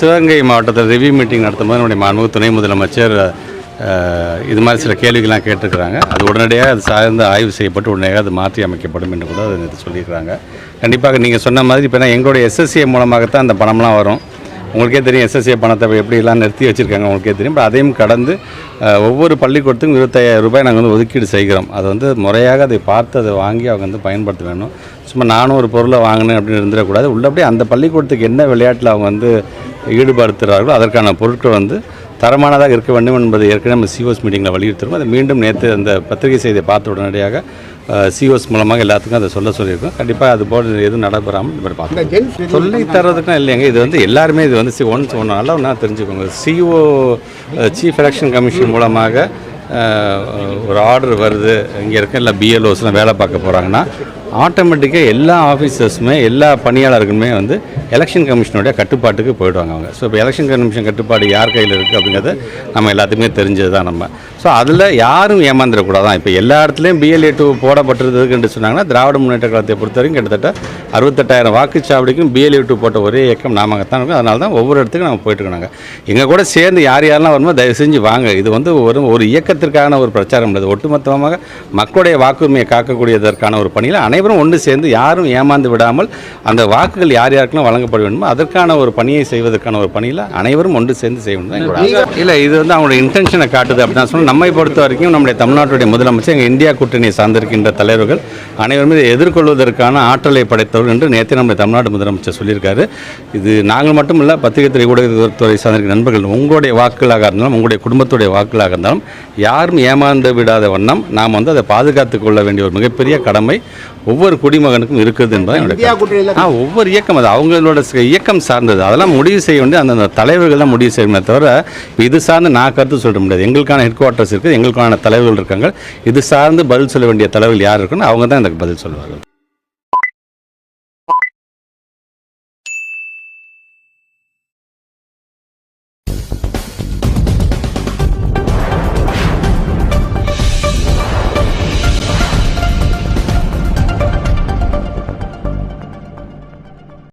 சிவகங்கை மாவட்டத்தில் review meeting நடத்தும்போது நம்முடைய மாண்பு துணை முதலமைச்சர் இது மாதிரி சில கேள்விகள்லாம் கேட்டிருக்கிறாங்க. அது உடனடியாக அது சார்ந்து ஆய்வு செய்யப்பட்டு உடனடியாக அது மாற்றி அமைக்கப்படும் என்று கூட அது சொல்லியிருக்கிறாங்க. கண்டிப்பாக நீங்கள் சொன்ன மாதிரி இப்போ எங்களுடைய எஸ்எஸ்சிஏ மூலமாகத்தான் அந்த பணம்லாம் வரும். உங்களுக்கே தெரியும் எஸ்எஸ்ஏ பணத்தை எப்படிலாம் நிறுத்தி வச்சுருக்காங்க உங்களுக்கே தெரியும். பட் அதையும் கடந்து ஒவ்வொரு பள்ளிக்கூடத்துக்கும் இருபத்தாயிரம் ரூபாய் நாங்கள் வந்து ஒதுக்கீடு செய்கிறோம். அது வந்து முறையாக அதை பார்த்து அதை வாங்கி அவங்க வந்து பயன்படுத்த வேணும். சும்மா நானும் ஒரு பொருளை வாங்கினேன் அப்படின்னு இருந்துடக்கூடாது. உள்ளபடி அந்த பள்ளிக்கூடத்துக்கு என்ன விளையாட்டில் அவங்க வந்து ஈடுபடுத்துகிறார்களோ அதற்கான பொருட்கள் வந்து தரமானதாக இருக்க வேண்டும் என்பதை ஏற்கனவே நம்ம சிஓஸ் மீட்டிங்கில் வலியுறுத்துறோம் அதை மீண்டும் நேற்று அந்த பத்திரிகை செய்தியை பார்த்த உடனடியாக சிஓஸ் மூலமாக எல்லாத்துக்கும் அதை சொல்ல சொல்லியிருக்கோம். கண்டிப்பாக அது போல் எதுவும் நடைபெறாமல் நம்ம பார்த்துக்கோம் சொல்லி தர்றதுக்கும் இல்லைங்க. இது வந்து எல்லாருமே இது வந்து ஒன்ஸ் ஒன்று நல்லா ஒன்றா தெரிஞ்சுக்கோங்க. சிஓ சீஃப் எலெக்ஷன் கமிஷன் மூலமாக ஒரு ஆர்டர் வருது. இங்கே இருக்க எல்லா பிஎல்ஓஸ்லாம் வேலை பார்க்க போகிறாங்கன்னா ஆட்டோமேட்டிக்காக எல்லா ஆஃபீஸர்ஸுமே எல்லா பணியாளர்களுமே வந்து எலெக்ஷன் கமிஷனுடைய கட்டுப்பாட்டுக்கு போயிடுவாங்க அவங்க. ஸோ இப்போ எலெக்ஷன் கமிஷன் கட்டுப்பாடு யார் கையில் இருக்குது அப்படிங்கிறது நம்ம எல்லாத்துக்குமே தெரிஞ்சது தான் நம்ம. ஸோ அதில் யாரும் ஏமாந்துடக்கூடாதான். இப்போ எல்லா இடத்துலையும் பிஎல்ஏ டூ போடப்பட்டிருக்குன்னு சொன்னாங்கன்னா திராவிட முன்னேற்ற கழகத்தை பொறுத்த வரைக்கும் கிட்டத்தட்ட அறுபத்தெட்டாயிரம் வாக்குச்சாவடிக்கும் பிஎல்ஏ டூ போட்ட ஒரே இயக்கம் நாமத்தான் இருக்கும் அதனால தான் ஒவ்வொரு இடத்துக்கும் நம்ம போயிட்டு நாங்கள் எங்கள் கூட சேர்ந்து யார் யாரெல்லாம் வருமோ தயவு செஞ்சு வாங்க. இது வந்து ஒரு ஒரு இயக்கத்திற்கான ஒரு பிரச்சாரம் இல்லை. ஒட்டுமொத்தமாக மக்களுடைய வாக்குரிமையை காக்கக்கூடியதற்கான ஒரு பணியில் அனைவரும் ஒன்று சேர்ந்து யாரும் ஏமாந்து விடாமல் அந்த வாக்குகள் யார் யாருக்கெல்லாம் வழங்கப்பட வேண்டுமோ அதற்கான ஒரு பணியை செய்வதற்கான ஒரு பணியில் அனைவரும் ஒன்று சேர்ந்து செய்ய வேண்டும். இல்லை இது வந்து அவங்களோட இன்டென்ஷனை காட்டுது அப்படின்னு சொன்னால் நம்மை பொறுத்த வரைக்கும் நம்முடைய தமிழ்நாட்டுடைய முதலமைச்சர் எங்கள் இந்தியா கூட்டணியை சார்ந்திருக்கின்ற தலைவர்கள் அனைவரும் எதிர்கொள்வதற்கான ஆற்றலை படைத்தவர்கள் என்று நேற்று நம்முடைய தமிழ்நாடு முதலமைச்சர் சொல்லியிருக்காரு. இது நாங்கள் மட்டும் இல்லை பத்திரிகை துறை ஊடகத்துறை சார்ந்திருக்கிற நண்பர்கள் உங்களுடைய வாக்குகளாக இருந்தாலும் உங்களுடைய குடும்பத்துடைய வாக்குகளாக இருந்தாலும் யாரும் ஏமாந்து விடாத வண்ணம் நாம் வந்து அதை பாதுகாத்துக் கொள்ள வேண்டிய ஒரு மிகப்பெரிய கடமை. ஒவ்வொரு குடிமகனுக்கும் இருக்குது என்பதை என்னுடைய ஆ ஒவ்வொரு இயக்கம் அது அவங்களோட இயக்கம் சார்ந்தது. அதெல்லாம் முடிவு செய்ய வேண்டிய அந்தந்த தலைவர்கள் தான் முடிவு செய்யணுமே தவிர இது சார்ந்து நான் கருத்து சொல்ல முடியாது. எங்களுக்கான ஹெட் குவார்ட்டர்ஸ் இருக்குது எங்களுக்கான தலைவர்கள் இருக்காங்க. இது சார்ந்து பதில் சொல்ல வேண்டிய தலைவர்கள் யார் இருக்குன்னு அவங்க தான் எனக்கு பதில் சொல்லுவார்கள்